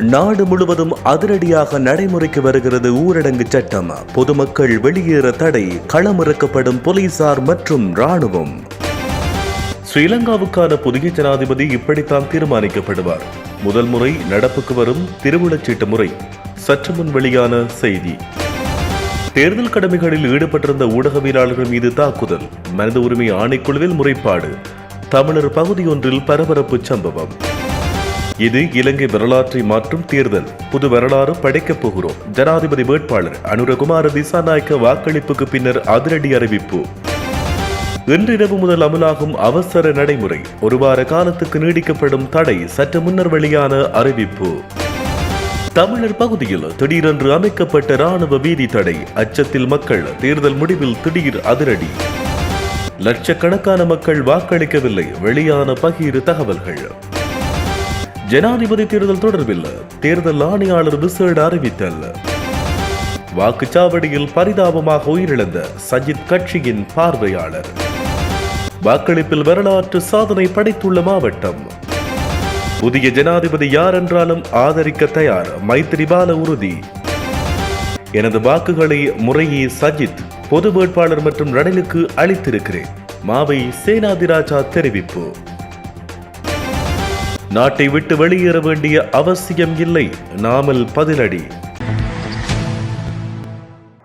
நாடு முழுவதும் அதிரடியாக நடைமுறைக்கு வருகிறது ஊரடங்கு சட்டம். பொதுமக்கள் வெளியேற தடை களமிறக்கப்படும் போலீசார் மற்றும் ராணுவம் ஸ்ரீலங்காவுக்கான புதிய ஜனாதிபதி இப்படித்தான் தீர்மானிக்கப்படுவார். முதல் முறை நடப்புக்கு வரும் திருவிழச்சீட்டு முறை. சற்று முன் வெளியான செய்தி. தேர்தல் கடமைகளில் ஈடுபட்டிருந்த ஊடகவியலாளர்கள் மீது தாக்குதல். மனித உரிமை ஆணைக்குழுவில் முறைப்பாடு. தமிழர் பகுதியொன்றில் பரபரப்பு சம்பவம். இது இலங்கை வரலாற்றை மாற்றும் தேர்தல். புது வரலாறு படைக்கப் போகிறோம். ஜனாதிபதி வேட்பாளர் அனுரகுமார திசாநாயக்க வாக்களிப்புக்கு பின்னர் அதிரடி அறிவிப்பு. இன்றிரவு முதல் அமலாகும் அவசர நடைமுறை. ஒரு வார காலத்துக்கு நீடிக்கப்படும் தடை சற்று முன்னர் வெளியான அறிவிப்பு. தமிழர் பகுதியில் திடீரென்று அமைக்கப்பட்ட ராணுவ வீதி தடை. அச்சத்தில் மக்கள் தேர்தல் முடிவில் திடீர் அதிரடி. லட்சக்கணக்கான மக்கள் வாக்களிக்கவில்லை. வெளியான பகிர் தகவல்கள். ஜனாதிபதி தேர்தல் தொடர்பில் தேர்தல் ஆணையாளர் விசேட அறிவித்தல். வாக்குச்சாவடியில் பரிதாபமாக உயிரிழந்த சஜித் கட்சியின் பார்வையாளர். வாக்களிப்பில் வரலாற்று சாதனை படைத்துள்ள மாவட்டம். புதிய ஜனாதிபதி யார் என்றாலும் ஆதரிக்க தயார் மைத்திரிபால உறுதி. எனது வாக்குகளை முறையே சஜித் பொது வேட்பாளர் மற்றும் ரணிலுக்கு அளித்திருக்கிறேன். மாவை சேனாதிராஜா தெரிவிப்பு. நாட்டை விட்டு வெளியேற வேண்டிய அவசியம் இல்லை. நாமல் பதிலடி.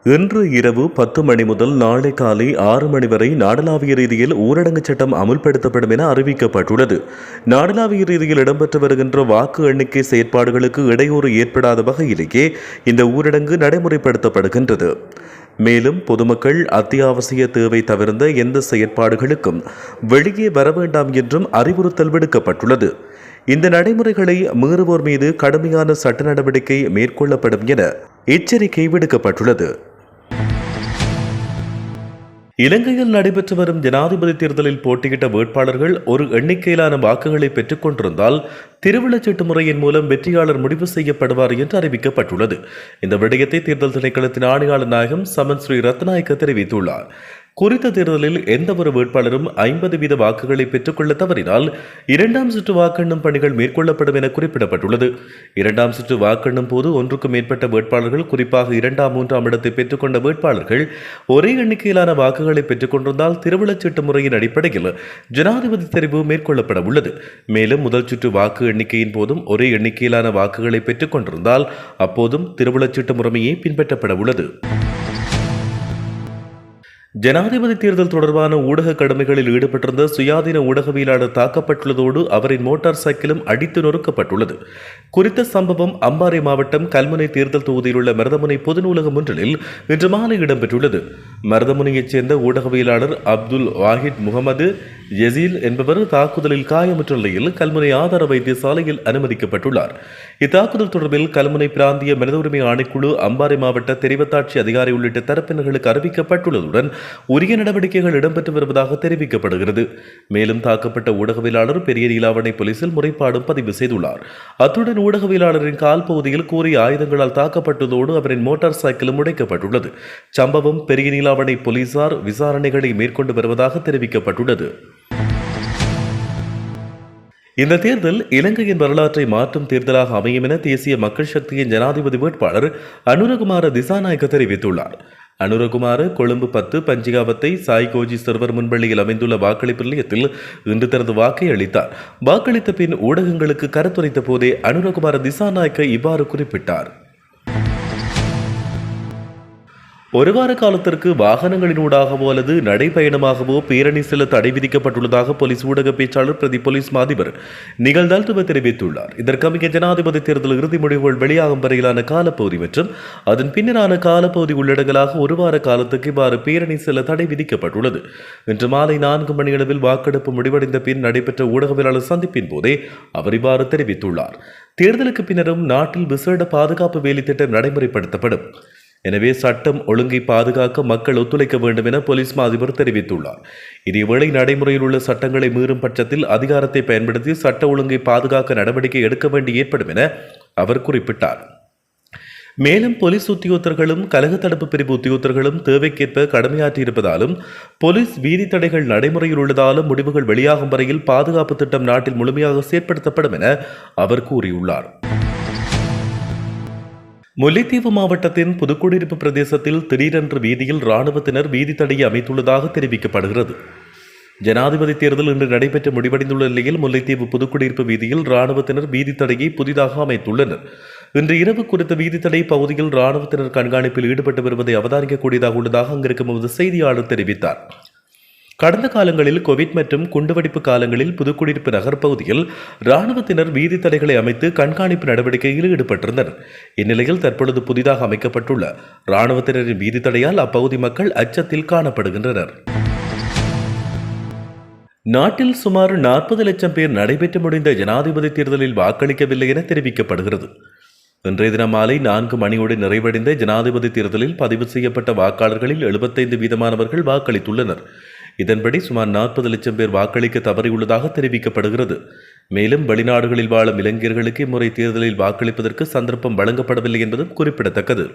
இன்று இரவு பத்து மணி முதல் நாளை காலை ஆறு மணி வரை நாடளாவிய ரீதியில் ஊரடங்கு சட்டம் அமுல்படுத்தப்படும் என அறிவிக்கப்பட்டுள்ளது. நாடளாவிய ரீதியில் இடம்பெற்று வருகின்ற வாக்கு எண்ணிக்கை செயற்பாடுகளுக்கு இடையூறு ஏற்படாத வகையிலேயே இந்த ஊரடங்கு நடைமுறைப்படுத்தப்படுகின்றது. மேலும் பொதுமக்கள் அத்தியாவசிய தேவை தவிர்ந்த எந்த செயற்பாடுகளுக்கும் வெளியே வர வேண்டாம் என்றும் அறிவுறுத்தல் விடுக்கப்பட்டுள்ளது. இந்த நடைமுறைகளை மீறுவோர் மீது கடுமையான சட்ட நடவடிக்கை மேற்கொள்ளப்படும் என எச்சரிக்கை விடுக்கப்பட்டுள்ளது. இலங்கையில் நடைபெற்று வரும் ஜனாதிபதி தேர்தலில் போட்டியிட்ட வேட்பாளர்கள் ஒரு எண்ணிக்கையிலான வாக்குகளை பெற்றுக் கொண்டிருந்தால் திருவிழச்சீட்டு முறையின் மூலம் வெற்றியாளர் முடிவு செய்யப்படுவார் என்று அறிவிக்கப்பட்டுள்ளது. இந்த விடயத்தை தேர்தல் திணைக்களத்தின் ஆணையாளர் நாயகம் சமன் ஸ்ரீ ரத்நாயக்க தெரிவித்துள்ளார். குறித்த தேர்தலில் எந்த ஒரு வேட்பாளரும் ஐம்பது வீத வாக்குகளை பெற்றுக்கொள்ள தவறினால் இரண்டாம் சுற்று வாக்கெண்ணும் பணிகள் மேற்கொள்ளப்படும் என குறிப்பிடப்பட்டுள்ளது. இரண்டாம் சுற்று வாக்கெண்ணும் போது ஒன்றுக்கும் மேற்பட்ட வேட்பாளர்கள் குறிப்பாக இரண்டாம் மூன்றாம் இடத்தை பெற்றுக்கொண்ட வேட்பாளர்கள் ஒரே எண்ணிக்கையிலான வாக்குகளை பெற்றுக்கொண்டிருந்தால் திருவிழச்சீட்டு முறையின் அடிப்படையில் ஜனாதிபதி தெரிவு மேற்கொள்ளப்பட உள்ளது. மேலும் முதல் சுற்று வாக்கு எண்ணிக்கையின் போதும் ஒரே எண்ணிக்கையிலான வாக்குகளை பெற்றுக்கொண்டிருந்தால் அப்போதும் திருவிழச்சீட்டு முறைமையை பின்பற்றப்பட உள்ளது. ஜனாதிபதி தேர்தல் தொடர்பான ஊடக கடமைகளில் ஈடுபட்டிருந்த சுயாதீன ஊடகவியலாளர் தாக்கப்பட்டுள்ளதோடு அவரின் மோட்டார் சைக்கிளும் அடித்து நொறுக்கப்பட்டுள்ளது. குறித்த சம்பவம் அம்பாறை மாவட்டம் கல்முனை தேர்தல் தொகுதியில் உள்ள மருதமுனை பொது நூலகம் ஒன்றில் இன்று மாலை இடம்பெற்றுள்ளது. மருதமுனையைச் சேர்ந்த ஊடகவியலாளர் அப்துல் வாஹித் முகமது ஜெசீல் என்பவர் தாக்குதலில் காயமுற்ற நிலையில் கல்முனை ஆதார வைத்தியசாலையில் அனுமதிக்கப்பட்டுள்ளார். இத்தாக்குதல் தொடர்பில் கல்முனை பிராந்திய மனித உரிமை ஆணைக்குழு அம்பாறை மாவட்ட தெரிவத்தாட்சி அதிகாரி உள்ளிட்ட தரப்பினர்களுக்கு அறிவிக்கப்பட்டுள்ளதுடன் உரிய நடவடிக்கைகள் இடம்பெற்று வருவதாக தெரிவிக்கப்படுகிறது. மேலும் தாக்கப்பட்ட ஊடகவியலாளர் பெரிய நீலாவணை போலீசில் முறைப்பாடும் பதிவு செய்துள்ளார். அத்துடன் ஊடகவியலாளரின் கால் பகுதியில் கூறிய ஆயுதங்களால் தாக்கப்பட்டதோடு அவரின் மோட்டார் சைக்கிளும் உடைக்கப்பட்டுள்ளது. சம்பவம் பெரிய நீலாவணை போலீசார் விசாரணைகளை மேற்கொண்டு வருவதாக தெரிவிக்கப்பட்டுள்ளது. இந்த தேர்தல் இலங்கையின் வரலாற்றை மாற்றும் தேர்தலாக அமையும் என தேசிய மக்கள் சக்தியின் ஜனாதிபதி வேட்பாளர் அனுரகுமார திசாநாயக்க தெரிவித்துள்ளார். அனுரகுமார கொழும்பு பத்து பஞ்சிகாவத்தை சாய் கோஜி சிறுவர் முன்பள்ளியில் அமைந்துள்ள வாக்களிப்பு நிலையத்தில் இன்று தனது வாக்கை அளித்தார். வாக்களித்த பின் ஊடகங்களுக்கு கருத்துரைத்த போதே அனுரகுமார திசாநாயக்க இவ்வாறு குறிப்பிட்டார். ஒரு வார காலத்திற்கு வாகனங்களினூடாகவோ அல்லது நடைபயணமாகவோ பேரணி செல்ல தடை விதிக்கப்பட்டுள்ளதாக போலீஸ் ஊடக பேச்சாளர் பிரதி போலீஸ் மாதிபர் நிகழ்ந்தால் தெரிவித்துள்ளார். இதற்கமைய ஜனாதிபதி தேர்தல் இறுதி முடிவுகள் வெளியாகும் வரையிலான காலப்பகுதி மற்றும் அதன் பின்னரான காலப்பகுதி உள்ளடங்களாக ஒரு வார காலத்துக்கு இவ்வாறு பேரணி செல்ல தடை விதிக்கப்பட்டுள்ளது. இன்று மாலை நான்கு மணியளவில் வாக்கெடுப்பு முடிவடைந்த பின் நடைபெற்ற ஊடகவியலாளர் சந்திப்பின் போதே அவர் இவ்வாறு தெரிவித்துள்ளார். தேர்தலுக்கு பின்னரும் நாட்டில் விசேட பாதுகாப்பு வேலை திட்டம் நடைமுறைப்படுத்தப்படும். எனவே சட்டம் ஒழுங்கை பாதுகாக்க மக்கள் ஒத்துழைக்க வேண்டும் என போலீஸ் மா அதிபர் தெரிவித்துள்ளார். இதேவேளை நடைமுறையில் உள்ள சட்டங்களை மீறும் பட்சத்தில் அதிகாரத்தை பயன்படுத்தி சட்ட ஒழுங்கை பாதுகாக்க நடவடிக்கை எடுக்க வேண்டி ஏற்படும் என அவர் குறிப்பிட்டார். மேலும் போலீஸ் உத்தியோகத்தர்களும் கலக தடுப்பு பிரிவு உத்தியோகத்தர்களும் தேவைக்கேற்ப கடமையாற்றியிருப்பதாலும் போலீஸ் வீதி தடைகள் நடைமுறையில் உள்ளதாலும் முடிவுகள் வெளியாகும் வரையில் பாதுகாப்பு திட்டம் நாட்டில் முழுமையாக செயற்படுத்தப்படும் என அவர் கூறியுள்ளார். முல்லைத்தீவு மாவட்டத்தின் புதுக்குடியிருப்பு பிரதேசத்தில் திடீரென்று வீதியில் இராணுவத்தினர் வீதி தடையை அமைத்துள்ளதாக தெரிவிக்கப்படுகிறது. ஜனாதிபதி தேர்தல் இன்று நடைபெற்று முடிவடைந்துள்ள நிலையில் முல்லைத்தீவு புதுக்குடியிருப்பு வீதியில் இராணுவத்தினர் வீதி தடையை புதிதாக அமைத்துள்ளனர். இன்று இரவு குறித்த வீதி தடை பகுதியில் இராணுவத்தினர் கண்காணிப்பில் ஈடுபட்டு வருவதை அவதானிக்கக்கூடியதாக உள்ளதாக அங்கிருக்கும் எமது செய்தியாளர் தெரிவித்தார். கடந்த காலங்களில் கோவிட் மற்றும் குண்டுவெடிப்பு காலங்களில் புதுக்குடியிருப்பு நகர் பகுதியில் இராணுவத்தினர் வீதி தடைகளை அமைத்து கண்காணிப்பு நடவடிக்கையில் ஈடுபட்டிருந்தனர். இந்நிலையில் தற்பொழுது புதிதாக அமைக்கப்பட்டுள்ள ராணுவத்தினரின் வீதி தடையால் அப்பகுதி மக்கள் அச்சத்தில் காணப்படுகின்றனர். நாட்டில் சுமார் நாற்பது லட்சம் பேர் நடைபெற்று முடிந்த ஜனாதிபதி தேர்தலில் வாக்களிக்கவில்லை என தெரிவிக்கப்படுகிறது. இன்றைய தினம் மாலை நான்கு மணியோடு நிறைவடைந்த ஜனாதிபதி தேர்தலில் பதிவு செய்யப்பட்ட வாக்காளர்களில் எழுபத்தைந்து வீதமானவர்கள் வாக்களித்துள்ளனர். இதன்படி சுமார் நாற்பது லட்சம் பேர் வாக்களிக்க தவறியுள்ளதாக தெரிவிக்கப்படுகிறது. மேலும் வெளிநாடுகளில் வாழும் இளைஞர்களுக்கு இம்முறை தேர்தலில் வாக்களிப்பதற்கு சந்தர்ப்பம் வழங்கப்படவில்லை என்பதும் குறிப்பிடத்தக்கது.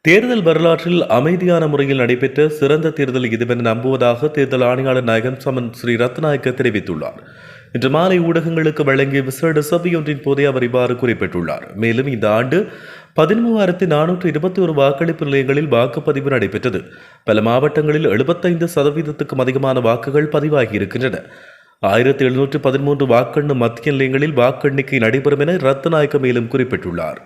தேர்தல் வரலாற்றில் அமைதியான முறையில் நடைபெற்ற சிறந்த தேர்தல் இதுவென நம்புவதாக தேர்தல் ஆணையாளர் நாயகன் சமன் ஸ்ரீ ரத்நாயக்க தெரிவித்துள்ளார். இன்று மாலை ஊடகங்களுக்கு வழங்கிய விசேட சபையொன்றின் போதே அவர் இவ்வாறு குறிப்பிட்டுள்ளார். மேலும் இந்த ஆண்டு பதிமூவாயிரத்தி நானூற்று இருபத்தி ஒரு வாக்களிப்பு நிலையங்களில் வாக்குப்பதிவு நடைபெற்றது. பல மாவட்டங்களில் எழுபத்தைந்து சதவீதத்துக்கும் அதிகமான வாக்குகள் பதிவாகி இருக்கின்றன ஆயிரத்தி எழுநூற்று பதிமூன்று வாக்கெண்ணும் மத்திய நிலையங்களில் வாக்கெண்ணிக்கை நடைபெறும் என ரத்நாயக்க மேலும் குறிப்பிட்டுள்ளார்.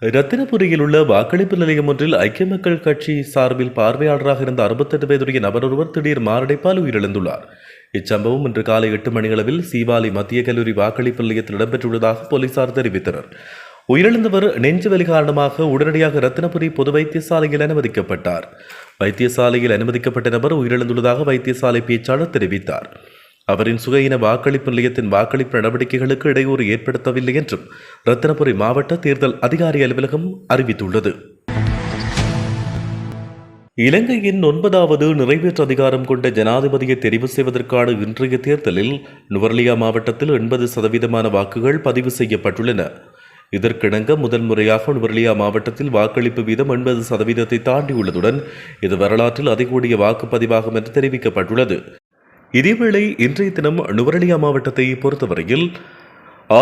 ரத்தினபுரியில் உள்ள வாக்களிப்பு நிலையம் ஒன்றில் ஐக்கிய மக்கள் கட்சி சார்பில் பார்வையாளராக இருந்த அறுபத்தெட்டு வயதுடைய நபர் ஒருவர் திடீர் மாரடைப்பால் உயிரிழந்துள்ளார். இச்சம்பவம் இன்று காலை எட்டு மணியளவில் சீவாலி மத்திய கல்லூரி வாக்களிப்பு நிலையத்தில் இடம்பெற்றுள்ளதாக போலீசார் தெரிவித்தனர். உயிரிழந்தவர் நெஞ்சு வலி காரணமாக உடனடியாக ரத்தினபுரி பொது வைத்தியசாலையில் அனுமதிக்கப்பட்டார். வைத்தியசாலையில் அனுமதிக்கப்பட்ட நபர் உயிரிழந்துள்ளதாக வைத்தியசாலை பேச்சாளர் தெரிவித்தார். அவரின் சுகையின வாக்களிப்பு நிலையத்தின் வாக்களிப்பு நடவடிக்கைகளுக்கு இடையூறு ஏற்படுத்தவில்லை என்றும் ரத்தினபுரி மாவட்ட தேர்தல் அதிகாரி அலுவலகம் அறிவித்துள்ளது. இலங்கையின் ஒன்பதாவது நிறைவேற்று அதிகாரம் கொண்ட ஜனாதிபதியை தெரிவு செய்வதற்கான இன்றைய தேர்தலில் நுவர்லியா மாவட்டத்தில் எண்பது சதவீதமான வாக்குகள் பதிவு செய்யப்பட்டுள்ளன. இதற்கிணங்க முதல் முறையாக நுவர்லியா மாவட்டத்தில் வாக்களிப்பு வீதம் எண்பது சதவீதத்தை தாண்டியுள்ளதுடன் இது வரலாற்றில் அதிகூடிய வாக்குப்பதிவாகும் என்று தெரிவிக்கப்பட்டுள்ளது. இதேவேளை இன்றைய தினம் நுவரலியா மாவட்டத்தை பொறுத்தவரையில்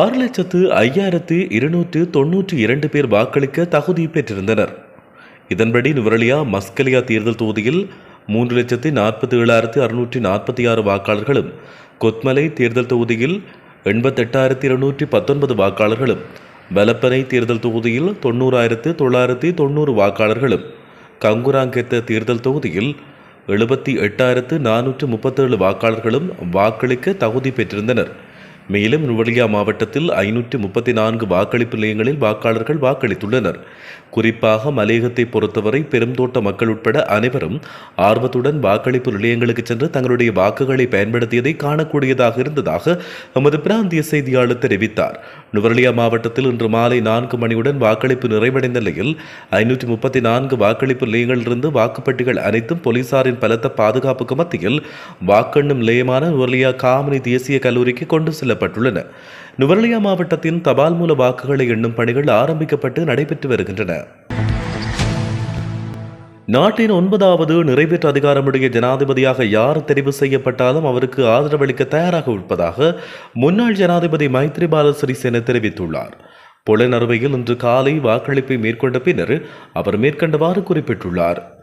ஆறு லட்சத்து ஐயாயிரத்து இருநூற்று தொன்னூற்றி இரண்டு பேர் வாக்களிக்க தகுதி பெற்றிருந்தனர். இதன்படி நுவரலியா மஸ்கலியா தேர்தல் தொகுதியில் மூன்று லட்சத்தி நாற்பத்தி ஏழாயிரத்து அறுநூற்றி நாற்பத்தி ஆறு வாக்காளர்களும் கொத்மலை தேர்தல் தொகுதியில் எண்பத்தெட்டாயிரத்தி இருநூற்றி பத்தொன்பது வாக்காளர்களும் பலப்பனை தேர்தல் தொகுதியில் தொண்ணூறாயிரத்து தொள்ளாயிரத்தி தொண்ணூறு வாக்காளர்களும் கங்குராங்கெத்த தேர்தல் தொகுதியில் எழுபத்தி எட்டாயிரத்து நானூற்று முப்பத்தேழு வாக்காளர்களும் வாக்களிக்க தகுதி பெற்றிருந்தனர். மேலும் நுவலியா மாவட்டத்தில் ஐநூற்று முப்பத்தி நான்கு வாக்களிப்பு நிலையங்களில் வாக்காளர்கள் வாக்களித்துள்ளனர். குறிப்பாக மலையகத்தை பொறுத்தவரை பெருந்தோட்ட மக்கள் உட்பட அனைவரும் ஆர்வத்துடன் வாக்களிப்பு நிலையங்களுக்கு சென்று தங்களுடைய வாக்குகளை பயன்படுத்தியதை காணக்கூடியதாக இருந்ததாக எமது பிராந்திய செய்தியாளர் தெரிவித்தார். நுவரலியா மாவட்டத்தில் இன்று மாலை நான்கு மணியுடன் வாக்களிப்பு நிறைவடைந்த நிலையில் ஐநூற்றி முப்பத்தி நான்கு வாக்களிப்பு நிலையங்களிலிருந்து வாக்குப்பட்டிகள் அனைத்தும் போலீசாரின் பலத்த பாதுகாப்புக்கு மத்தியில் வாக்கெண்ணும் நிலையமான நுவரலியா காமனி தேசிய கல்லூரிக்கு கொண்டு செல்லப்பட்டுள்ளன நுவரலியா மாவட்டத்தின் தபால் மூல வாக்குகளை எண்ணும் பணிகள் ஆரம்பிக்கப்பட்டு நடைபெற்று வருகின்றன. நாட்டின் ஒன்பதாவது நிறைவேற்று அதிகாரமுடைய ஜனாதிபதியாக யார் தெரிவு செய்யப்பட்டாலும் அவருக்கு ஆதரவளிக்க தயாராக இருப்பதாக முன்னாள் ஜனாதிபதி மைத்ரிபால சிறிசேன தெரிவித்துள்ளார். புலனறுவையில் இன்று காலை வாக்களிப்பை மேற்கொண்ட பின்னர் அவர் மேற்கண்டவாறு குறிப்பிட்டுள்ளார்.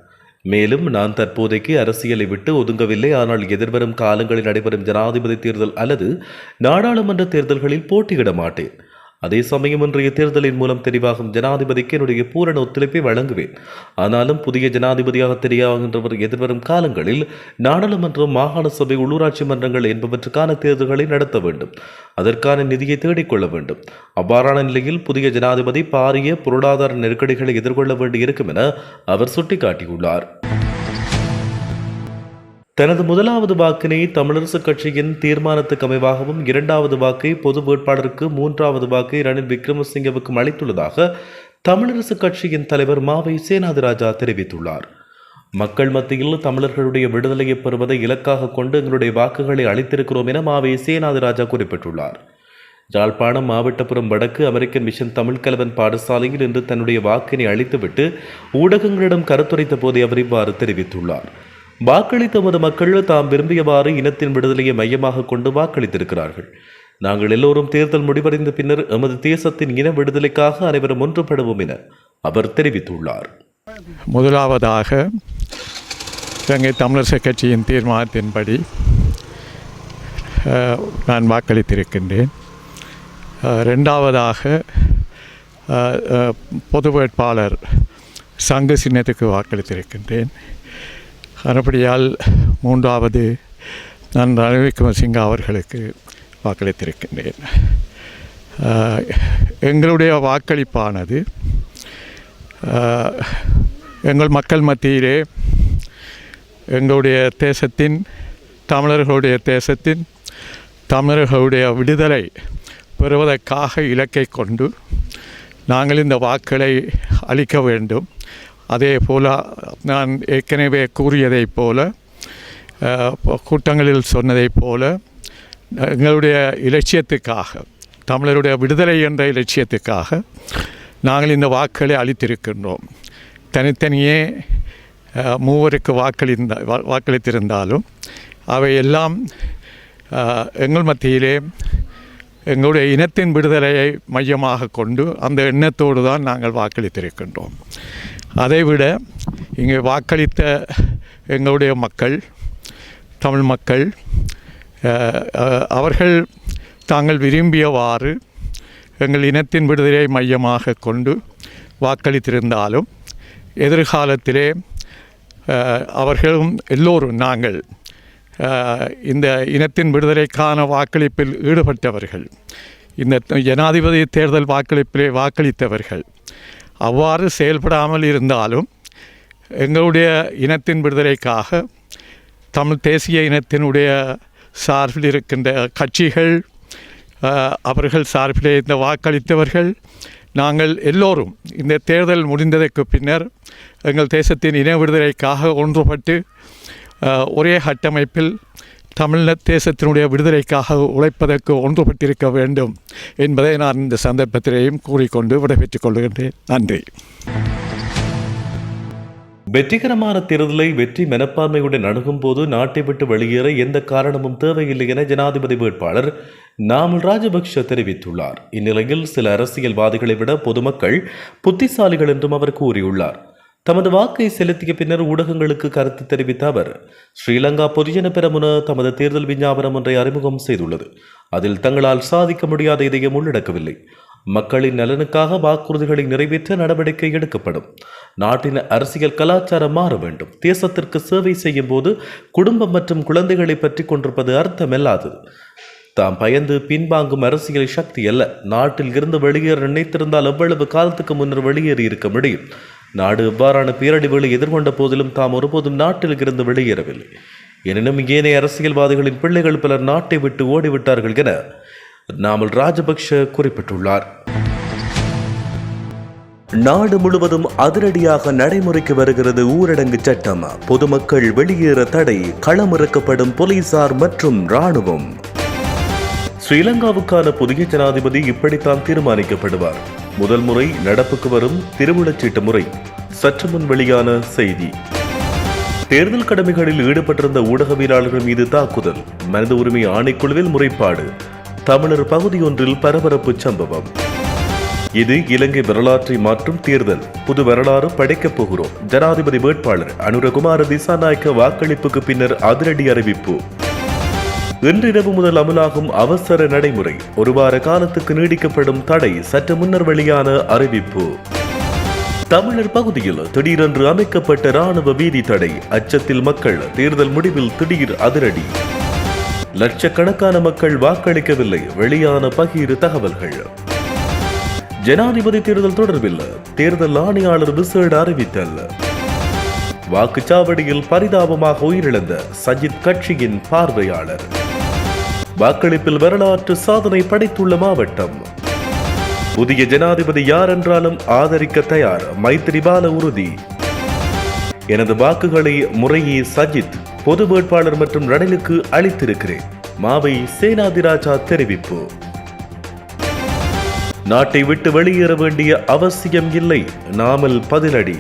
மேலும் நான் தற்போதைக்கு அரசியலை விட்டு ஒதுங்கவில்லை. ஆனால் எதிர்வரும் காலங்களில் நடைபெறும் ஜனாதிபதி தேர்தல் அல்லது நாடாளுமன்ற தேர்தல்களில் போட்டியிட மாட்டேன். அதே சமயம் இன்றைய தேர்தலின் மூலம் தெரிவாகும் ஜனாதிபதிக்கு என்னுடைய பூரண ஒத்துழைப்பை வழங்குவேன். ஆனாலும் புதிய ஜனாதிபதியாக தெரியாகின்றவர் எதிர்வரும் காலங்களில் நாடாளுமன்றம் மாகாண சபை உள்ளூராட்சி மன்றங்கள் என்பவற்றுக்கான தேர்தல்களை நடத்த வேண்டும். அதற்கான நிதியை தேடிக்கொள்ள வேண்டும். அவ்வாறான நிலையில் புதிய ஜனாதிபதி பாரிய பொருளாதார நெருக்கடிகளை எதிர்கொள்ள வேண்டியிருக்கும் என அவர் சுட்டிக்காட்டியுள்ளார். தனது முதலாவது வாக்கினை தமிழரசுக் கட்சியின் தீர்மானத்துக்கு அமைவாகவும் இரண்டாவது வாக்கை பொது வேட்பாளருக்கு மூன்றாவது வாக்கை ரணில் விக்ரமசிங்கவுக்கும் அளித்துள்ளதாக தமிழரசுக் கட்சியின் தலைவர் மாவை சேனாதிராஜா தெரிவித்துள்ளார். மக்கள் மத்தியில் தமிழர்களுடைய விடுதலையை பெறுவதை இலக்காக கொண்டு எங்களுடைய வாக்குகளை அளித்திருக்கிறோம் என மாவை சேனாதிராஜா குறிப்பிட்டுள்ளார். யாழ்ப்பாணம் மாவட்டபுரம் வடக்கு அமெரிக்கன் மிஷன் தமிழ் கலவன் பாடசாலையில் இன்று தன்னுடைய வாக்கினை அளித்துவிட்டு ஊடகங்களிடம் கருத்துரைத்த போதே அவர் இவ்வாறு தெரிவித்துள்ளார். வாக்களித்த மது மக்கள் தாம் விரும்பியவாறு இனத்தின் விடுதலையை மையமாக கொண்டு வாக்களித்திருக்கிறார்கள். நாங்கள் எல்லோரும் தேர்தல் முடிவடைந்த பின்னர் எமது தேசத்தின் இன விடுதலைக்காக அனைவரும் ஒன்றுபடுவோம் என அவர் தெரிவித்துள்ளார். முதலாவதாக இலங்கை தமிழரசு கட்சியின் தீர்மானத்தின்படி நான் வாக்களித்திருக்கின்றேன். ரெண்டாவதாக பொது வேட்பாளர் சங்க சின்னத்துக்கு வாக்களித்திருக்கின்றேன். மறுபடியால் மூன்றாவது நான் ரணில் சிங் அவர்களுக்கு வாக்களித்திருக்கின்றேன். எங்களுடைய வாக்களிப்பானது எங்கள் மக்கள் மத்தியிலே எங்களுடைய தேசத்தின் தமிழர்களுடைய தேசத்தின் தமிழர்களுடைய விடுதலை பெறுவதற்காக இலக்கை கொண்டு நாங்கள் இந்த வாக்களை அளிக்க வேண்டும். அதே போல் நான் ஏற்கனவே கூறியதைப் போல கூட்டங்களில் சொன்னதைப் போல எங்களுடைய இலட்சியத்துக்காக தமிழருடைய விடுதலை என்ற இலட்சியத்துக்காக நாங்கள் இந்த வாக்களை அளித்திருக்கின்றோம். தனித்தனியே மூவருக்கு வாக்களிந்த வா- வாக்களித்திருந்தாலும் அவை எல்லாம் எங்கள் மத்தியிலே எங்களுடைய இனத்தின் விடுதலையை மையமாக கொண்டு அந்த எண்ணத்தோடு தான் நாங்கள் வாக்களித்திருக்கின்றோம். அதைவிட இங்கே வாக்களித்த எங்களுடைய மக்கள் தமிழ் மக்கள் அவர்கள் தாங்கள் விரும்பியவாறு எங்கள் இனத்தின் விடுதலையை மையமாக கொண்டு வாக்களித்திருந்தாலும் எதிர்காலத்திலே அவர்களும் எல்லோரும் நாங்கள் இந்த இனத்தின் விடுதலைக்கான வாக்களிப்பில் ஈடுபட்டவர்கள் இந்த ஜனாதிபதி தேர்தல் வாக்களிப்பிலே வாக்களித்தவர்கள் அவ்வாறு செயல்படாமல் இருந்தாலும் எங்களுடைய இனத்தின் விடுதலைக்காக தமிழ் தேசிய இனத்தினுடைய சார்பில் இருக்கின்ற கட்சிகள் அவர்கள் சார்பிலே இந்த வாக்களித்தவர்கள் நாங்கள் எல்லோரும் இந்த தேர்தல் முடிந்ததற்கு பின்னர் எங்கள் தேசத்தின் இன விடுதலைக்காக ஒன்றுபட்டு ஒரே கட்டமைப்பில் தமிழ் தேசத்தினுடைய விடுதலைக்காக உழைப்பதற்கு ஒன்றுபட்டிருக்க வேண்டும் என்பதை நான் இந்த சந்தர்ப்பத்திலேயும் கூறிக்கொண்டு விடைபெற்றுக் கொள்கின்றேன். நன்றி. வெற்றிகரமான தேர்தலை வெற்றி மனப்பான்மையுடன் அணுகும் போது நாட்டை விட்டு வெளியேற எந்த காரணமும் தேவையில்லை என ஜனாதிபதி வேட்பாளர் நாமல் ராஜபக்ஷ தெரிவித்துள்ளார். இந்நிலையில் சில அரசியல்வாதிகளை விட பொதுமக்கள் புத்திசாலிகள் என்றும் அவர் கூறியுள்ளார். தமது வாக்கை செலுத்திய பின்னர் ஊடகங்களுக்கு கருத்து தெரிவித்த அவர் ஸ்ரீலங்கா பொதுஜன பெரமுன தமது தேர்தல் விஞ்ஞாபனம் ஒன்றை அறிமுகம் செய்துள்ளது. அதில் தங்களால் சாதிக்க முடியாத இதயம் உள்ளடக்கவில்லை. மக்களின் நலனுக்காக வாக்குறுதிகளை நிறைவேற்ற நடவடிக்கை எடுக்கப்படும். நாட்டின் அரசியல் கலாச்சாரம் மாற வேண்டும். தேசத்திற்கு சேவை செய்யும் போது குடும்பம் மற்றும் குழந்தைகளை பற்றி கொண்டிருப்பது அர்த்தமில்லாதது. தாம் பயந்து பின்வாங்கும் அரசியல் சக்தி அல்ல. நாட்டில் இருந்து வெளியேற நினைத்திருந்தால் எவ்வளவு காலத்துக்கு முன்னர் வெளியேறி இருக்க முடியும்? நாடு எவ்வாறான பேரடிவுகளை எதிர்கொண்ட போதிலும் தாம் ஒருபோதும் நாட்டில் இருந்து வெளியேறவில்லை. எனினும் ஏனைய அரசியல்வாதிகளின் பிள்ளைகள் பலர் நாட்டை விட்டு ஓடிவிட்டார்கள் என நாமல் ராஜபக்ஷ குறிப்பிட்டுள்ளார். நாடு முழுவதும் அதிரடியாக நடைமுறைக்கு வருகிறது ஊரடங்கு சட்டம். பொதுமக்கள் வெளியேற தடை களமிறக்கப்படும் போலீசார் மற்றும் ராணுவம் ஸ்ரீலங்காவுக்கான புதிய ஜனாதிபதி இப்படித்தான் தீர்மானிக்கப்படுவார். முதல் முறை நடப்புக்கு வரும் திருவிழச்சீட்டு முறை. சற்று முன் வெளியான செய்தி. தேர்தல் கடமைகளில் ஈடுபட்டிருந்த ஊடகவியலாளர்கள் மீது தாக்குதல். மனித உரிமை ஆணைக்குழுவில் முறைப்பாடு. தமிழர் பகுதியொன்றில் பரபரப்பு சம்பவம். இது இலங்கை வரலாற்றை மாற்றும் தேர்தல். புது வரலாறு படைக்கப் போகிறோம். ஜனாதிபதி வேட்பாளர் அனுரகுமார திசாநாயக்க வாக்களிப்புக்கு பின்னர் அதிரடி அறிவிப்பு. இன்றிரவு முதல் அமலாகும் அவசர நடைமுறை. ஒரு வார காலத்துக்கு நீடிக்கப்படும் தடை சற்று முன்னர் வெளியான அறிவிப்பு. தமிழர் பகுதியில் திடீரென்று அமைக்கப்பட்ட ராணுவ வீதி தடை. அச்சத்தில் மக்கள் தேர்தல் முடிவில் திடீர் அதிரடி. லட்சக்கணக்கான மக்கள் வாக்களிக்கவில்லை. வெளியான பகிர் தகவல்கள். ஜனாதிபதி தேர்தல் தொடர்பில் தேர்தல் ஆணையாளர் விசேட அறிவித்தல். வாக்குச்சாவடியில் பரிதாபமாக உயிரிழந்த சஜித் கட்சியின் பார்வையாளர். வாக்களிப்பில் வரலாற்று சாதனை படைத்துள்ள மாவட்டம். புதிய ஜனாதிபதி யார் என்றாலும் ஆதரிக்க தயார் மைத்திரிபால உறுதி. எனது வாக்குகளை முறையே சஜித் பொது வேட்பாளர் மற்றும் ரணிலுக்கு அளித்திருக்கிறேன். மாவை சேனாதிராஜா தெரிவிப்பு. நாட்டை விட்டு வெளியேற வேண்டிய அவசியம் இல்லை நாமல் பதிலடி.